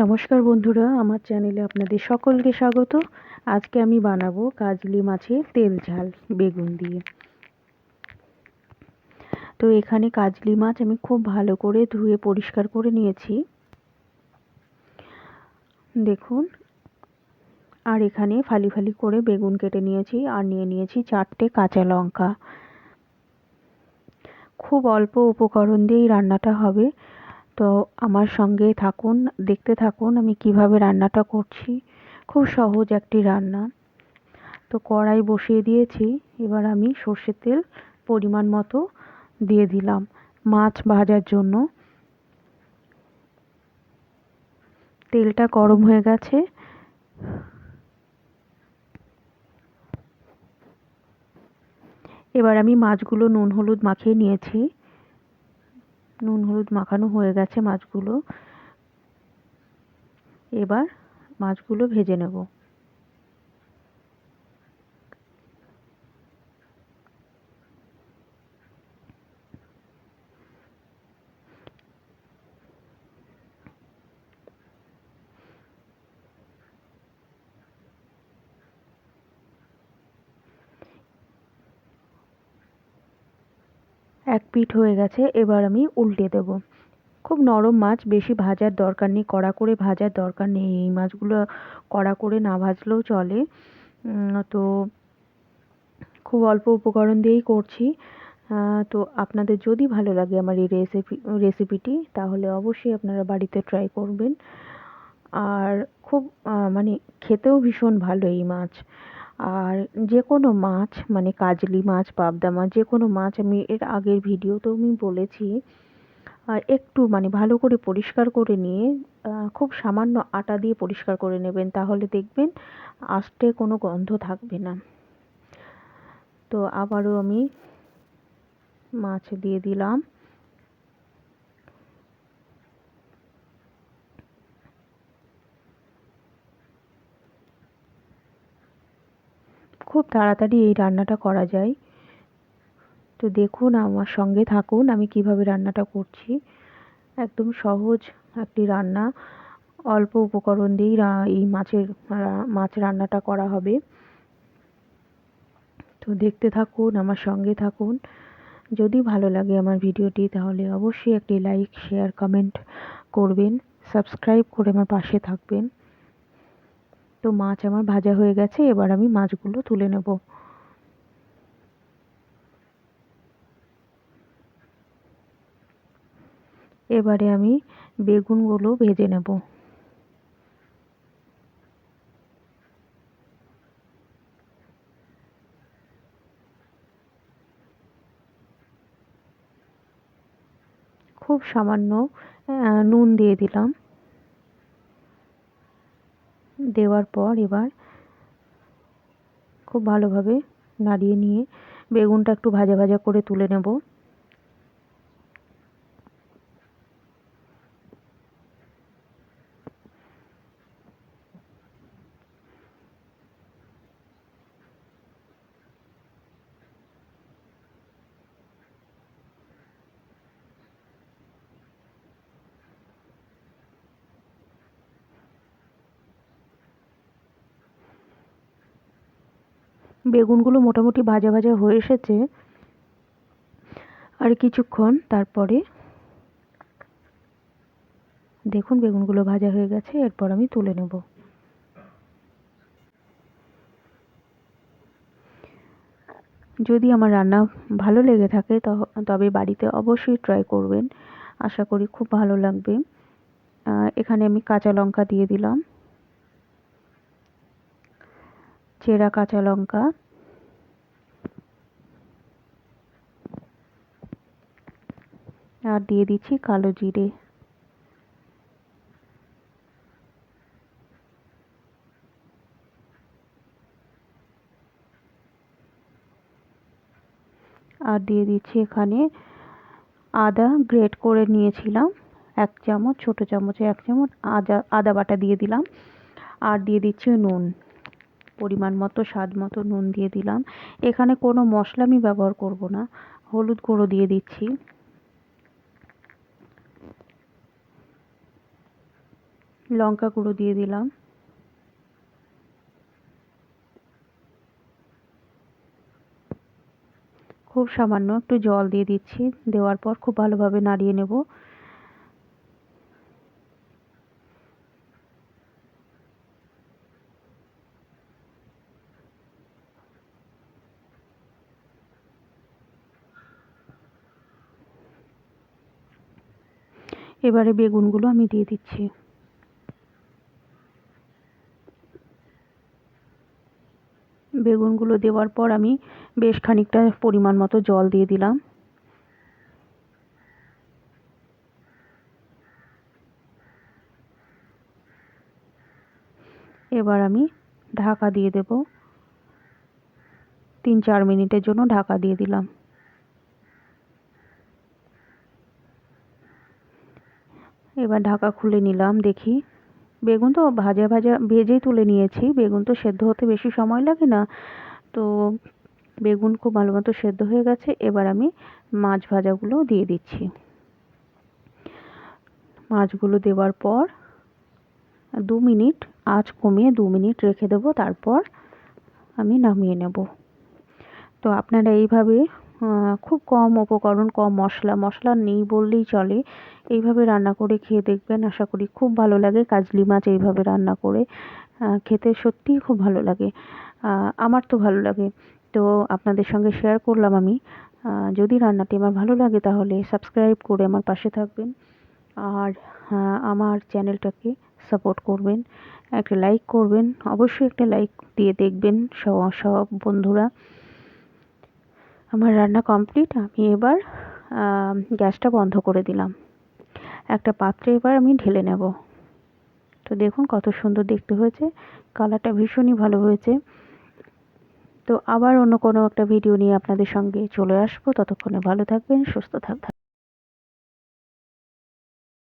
নমস্কার বন্ধুরা, আমার চ্যানেলে আপনাদের সকলকে স্বাগত। আজকে আমি বানাবো কাজলি মাছের তেল ঝাল, বেগুন দিয়ে। তো এখানে কাজলি মাছ আমি খুব ভালো করে ধুয়ে পরিষ্কার করে নিয়েছি। দেখুন, আর এখানে ফালি ফালি করে বেগুন কেটে নিয়েছি, আর নিয়ে নিয়েছি চারটে কাঁচা লঙ্কা। খুব অল্প উপকরণ দিয়েই রান্নাটা হবে। তো আমার সঙ্গে থাকুন, দেখতে থাকুন আমি কীভাবে রান্নাটা করছি। খুব সহজ একটি রান্না। তো কড়াই বসিয়ে দিয়েছি, এবার আমি সর্ষের তেল পরিমাণ মতো দিয়ে দিলাম মাছ ভাজার জন্য। তেলটা গরম হয়ে গেছে। এবার আমি মাছগুলো নুন হলুদ মাখিয়ে নিয়েছি। নুন হলুদ মাখানো হয়ে গেছে মাছগুলো। এবার মাছগুলো ভেজে নেব। এক পিঠ হয়ে গেছে, এবার আমি উল্টে দেব। খুব নরম মাছ, বেশি ভাজার দরকার নেই, কড়া করে ভাজার দরকার নেই। এই মাছগুলো কড়া করে না ভাজলেও চলে। তো খুব অল্প উপকরণ দিয়েই করছি। তো আপনাদের যদি ভালো লাগে আমার এই রেসিপি রেসিপিটি তাহলে অবশ্যই আপনারা বাড়িতে ট্রাই করবেন। আর খুব মানে খেতেও ভীষণ ভালো এই মাছ। আর যে কোনো মাছ মানে কাজলি মাছ, পাবদা মাছ যে কোনো মাছ আমি এর আগের ভিডিওতেও আমি বলেছি, আর একটু মানে ভালো করে পরিষ্কার করে নিয়ে খুব সামান্য আটা দিয়ে পরিষ্কার করে নেবেন, তাহলে দেখবেন আস্তে কোনো গন্ধ থাকবে না। তো আবারও আমি মাছ দিয়ে দিলাম। খুব তাড়াতাড়ি এই রান্নাটা করা যায়। তো দেখুন, আমার সঙ্গে থাকুন, আমি কীভাবে রান্নাটা করছি। একদম সহজ একটি রান্না। অল্প উপকরণ দিয়েই এই মাছের মাছ রান্নাটা করা হবে। তো দেখতে থাকুন, আমার সঙ্গে থাকুন। যদি ভালো লাগে আমার ভিডিওটি, তাহলে অবশ্যই একটি লাইক, শেয়ার, কমেন্ট করবেন। সাবস্ক্রাইব করে আমার পাশে থাকবেন। তো মাছ আমার ভাজা হয়ে গেছে, এবার আমি মাছগুলো তুলে নেব। এবারে আমি বেগুনগুলো ভেজে নেব। খুব সামান্য নুন দিয়ে দিলাম। দেওয়ার পর এবার খুব ভালোভাবে নাড়িয়ে নিয়ে বেগুনটা একটু ভাজা ভাজা করে তুলে নেব। বেগুনগুলো মোটামুটি ভাজা ভাজা হয়ে এসেছে। আর কিছুক্ষণ তারপরে দেখুন বেগুনগুলো ভাজা হয়ে গেছে, এরপর আমি তুলে নেব। যদি আমার রান্না ভালো লেগে থাকে তবে বাড়িতে অবশ্যই ট্রাই করবেন। আশা করি খুব ভালো লাগবে। এখানে আমি কাঁচা লঙ্কা দিয়ে দিলাম। চেরা কাঁচা লঙ্কা। আর দিয়ে দিচ্ছি কালো জিরে। আর দিয়ে দিচ্ছি এখানে আদা গ্রেট করে নিয়েছিলাম। এক চামচ, ছোট চামচে এক চামচ, আদা আদা বাটা দিয়ে দিলাম। আর দিয়ে দিচ্ছি নুন। পরিমাণ মতো, স্বাদ মতো নুন দিয়ে দিলাম। এখানে কোনো মশলা আমি ব্যবহার করব না। হলুদ গুঁড়ো দিয়ে দিচ্ছি। লঙ্কা গুঁড়ো দিয়ে দিলাম। খুব সামান্য একটু জল দিয়ে দিচ্ছি। দেওয়ার পর খুব ভালোভাবে নাড়িয়ে নেব। এবারে বেগুনগুলো আমি দিয়ে দিচ্ছি। বেগুনগুলো দেওয়ার পর আমি বেশ খানিকটা পরিমাণ মতো জল দিয়ে দিলাম। এবার আমি ঢাকা দিয়ে দেব। তিন চার মিনিটের জন্য ঢাকা দিয়ে দিলাম। এবার ঢাকা খুলে নিলাম, দেখি। বেগুন তো ভাজা ভাজা ভেজেই তুলে নিয়েছি। বেগুন তো সেদ্ধ হতে বেশি সময় লাগে না। তো বেগুন খুব ভালো মতো সেদ্ধ হয়ে গেছে। এবার আমি মাছ ভাজাগুলো দিয়ে দিচ্ছি। মাছগুলো দেওয়ার পর দু মিনিট, আঁচ কমিয়ে দু মিনিট রেখে দেবো। তারপর আমি নামিয়ে নেব। তো আপনারা এইভাবে খুব কম উপকরণ, কম মশলা মশলা নেই বললেই চলে। এইভাবে রান্না করে খেয়ে দেখবেন, আশা করি খুব ভালো লাগে। কাজলি মাছ এইভাবে রান্না করে খেতে সত্যিই খুব ভালো লাগে। আমার তো ভালো লাগে। তো আপনাদের সঙ্গে শেয়ার করলাম আমি। যদি রান্নাটি আমার ভালো লাগে তাহলে সাবস্ক্রাইব করে আমার পাশে থাকবেন। আর আমার চ্যানেলটাকে সাপোর্ট করবেন। একটা লাইক করবেন। অবশ্যই একটা লাইক দিয়ে দেখবেন সব সব বন্ধুরা। আমার রান্না কমপ্লিট আমি এবার গ্যাসটা বন্ধ করে দিলাম। একটা পাত্রে এবার আমি ঢেলে নেব। তো দেখুন কত সুন্দর দেখতে হয়েছে, কালারটা ভীষণই ভালো হয়েছে। তো আবার অন্য কোনো একটা ভিডিও নিয়ে আপনাদের সঙ্গে চলে আসব। ততক্ষণে ভালো থাকবেন, সুস্থ থাকবেন।